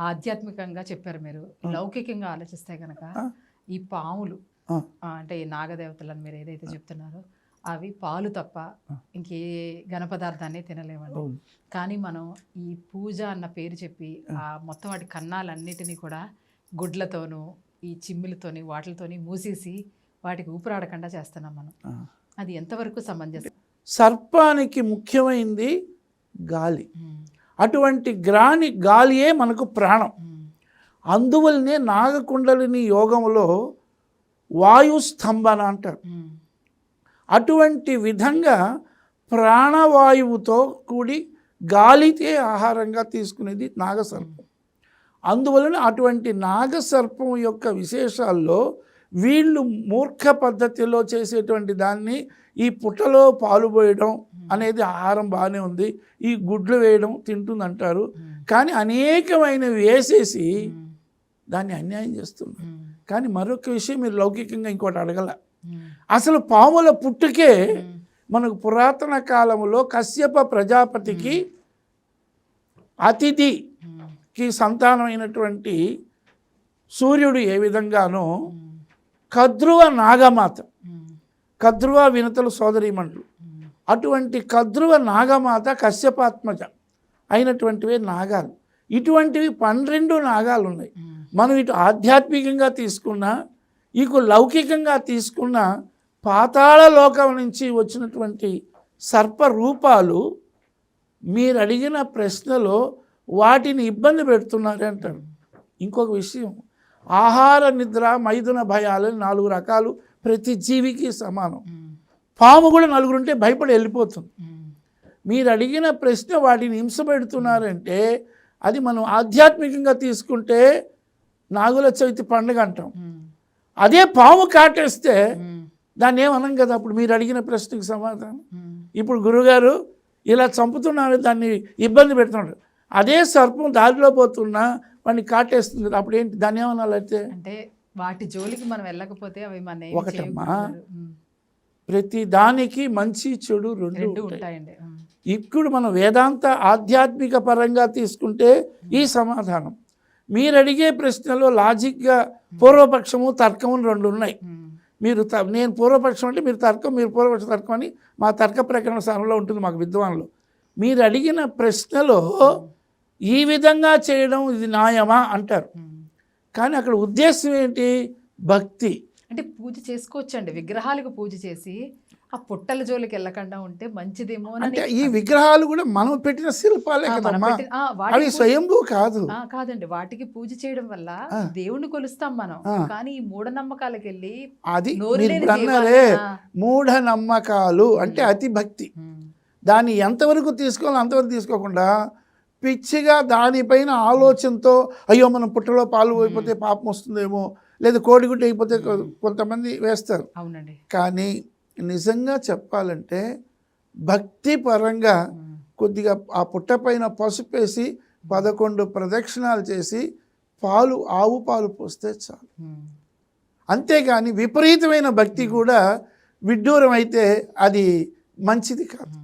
ఆధ్యాత్మికంగా చెప్పారు మీరు. లౌకికంగా ఆలోచిస్తే కనుక. ఈ పాములు అంటే ఈ నాగదేవతలను మీరు ఏదైతే చెప్తున్నారో అవి పాలు తప్ప. ఇంకే ఘన పదార్థాన్ని తినలేమండి. కానీ మనం ఈ పూజ అన్న పేరు చెప్పి ఆ. మొత్తం వాటి కన్నాలన్నిటినీ కూడా గుడ్లతోనూ ఈ చిమ్మిలతోని వాటితోని మూసేసి వాటికి ఊపిరాడకుండా చేస్తున్నాం మనం. అది ఎంతవరకు సమంజసం? సర్పానికి ముఖ్యమైనది గాలి. అటువంటి గ్రాని గాలియే మనకు ప్రాణం. అందువల్లనే నాగకుండలిని యోగంలో వాయు స్తంభన అంటారు. అటువంటి విధంగా ప్రాణవాయువుతో కూడి గాలితే ఆహారంగా తీసుకునేది నాగసర్పం అందువలన అటువంటి నాగసర్పం యొక్క విశేషాల్లో వీళ్ళు మూర్ఖ పద్ధతిలో చేసేటువంటి దాన్ని ఈ పుట్టలో పాలు పోయడం అనేది ఆహారం బాగానే ఉంది. ఈ గుడ్లు వేయడం తింటుంది అంటారు ఉమ్, కానీ అనేకమైనవి వేసేసి ఉమ్, దాన్ని అన్యాయం చేస్తున్నారు. ఉమ్, కానీ మరొక విషయం మీరు లౌకికంగా ఇంకోటి అడగల. అసలు పాముల పుట్టుకే మనకు పురాతన కాలంలో కశ్యప ప్రజాపతికి అతిథికి సంతానమైనటువంటి సూర్యుడు ఏ విధంగానో కద్రువ నాగమాత. కద్రువ వినతలు సోదరీమణులు ఉమ్, అటువంటి కద్రువ నాగమాత కశ్యపాత్మజ అయినటువంటివే నాగాలు. ఇటువంటివి పన్నెండు నాగాలు ఉన్నాయి మనం ఇటు ఆధ్యాత్మికంగా తీసుకున్నా ఇకు లౌకికంగా తీసుకున్న పాతాళ లోకం నుంచి వచ్చినటువంటి సర్ప రూపాలు మీరు అడిగిన ప్రశ్నలో వాటిని ఇబ్బంది పెడుతున్నారు అంటారు. ఇంకొక విషయం ఆహార నిద్ర మైదున భయాలని నాలుగు రకాలు ప్రతి జీవికి సమానం. పాము కూడా నలుగురుంటే భయపడి వెళ్ళిపోతుంది. మీరు అడిగిన ప్రశ్న వాటిని హింస పెడుతున్నారంటే అది మనం ఆధ్యాత్మికంగా తీసుకుంటే నాగుల చవితి పండుగ అంటాం. అదే పాము కాటేస్తే దాన్ని ఏమనం కదా? అప్పుడు మీరు అడిగిన ప్రశ్నకి సమాధానం. ఇప్పుడు గురుగారు ఇలా చంపుతున్నారు దాన్ని ఇబ్బంది పెడుతున్నారు. అదే సర్పం దారిలో పోతున్నా వాడిని కాటేస్తుంది. కదా అప్పుడు ఏంటి? దాన్ని ఏమనాలంటే అంటే వాటి జోలికి మనం వెళ్ళకపోతే అవి మన ఒకటమ్మా. ప్రతి దానికి మంచి చెడు రెండు రెండు ఉంటాయి. ఉంటాయండి. ఇప్పుడు మనం వేదాంత ఆధ్యాత్మిక పరంగా తీసుకుంటే ఈ సమాధానం. మీరు అడిగే ప్రశ్నలో లాజిక్గా పూర్వపక్షము తర్కము రెండు ఉన్నాయి. మీరు నేను పూర్వపక్షం అంటే మీరు తర్కం మీరు పూర్వపక్ష తర్కం అని మా తర్క ప్రకరణ స్థానంలో ఉంటుంది మాకు విద్వాన్లు. మీరు అడిగిన ప్రశ్నలో ఈ విధంగా చేయడం ఇది న్యాయమా అంటారు. కానీ అక్కడ ఉద్దేశం ఏంటి? భక్తి. అంటే పూజ చేసుకోవచ్చండి. విగ్రహాలకు పూజ చేసి ఆ పుట్టల జోలికి వెళ్ళకుండా ఉంటే మంచిదేమో అని అంటే ఈ విగ్రహాలు కూడా మనం పెట్టిన శిల్పాలే కదమ్మా. అవి స్వయంభూ కాదు. కాదండి. వాటికి పూజ చేయడం వల్ల. దేవుణ్ణి కొలుస్తాం మనం. కానీ ఈ మూఢనమ్మకాలకి వెళ్ళి అది అన్నారే జీవాన్ని- ఆ, మూఢ నమ్మకాలు అంటే అతి భక్తి దాన్ని ఎంతవరకు తీసుకోవాలో అంతవరకు తీసుకోకుండా పిచ్చిగా దానిపైన ఆలోచనతో అయ్యో మనం పుట్టలో పాలు పోయిపోతే పాపం వస్తుందేమో లేదా కోడిగుడ్డ అయిపోతే కొంతమంది వేస్తారు. అవునండి. కానీ నిజంగా చెప్పాలంటే భక్తి పరంగా కొద్దిగా ఆ పుట్ట పైన పసుపు వేసి పదకొండు ప్రదక్షిణాలు చేసి పాలు ఆవు పాలు పోస్తే చాలు. ఉమ్, అంతేగాని విపరీతమైన భక్తి కూడా విడ్డూరం అయితే అది మంచిది కాదు.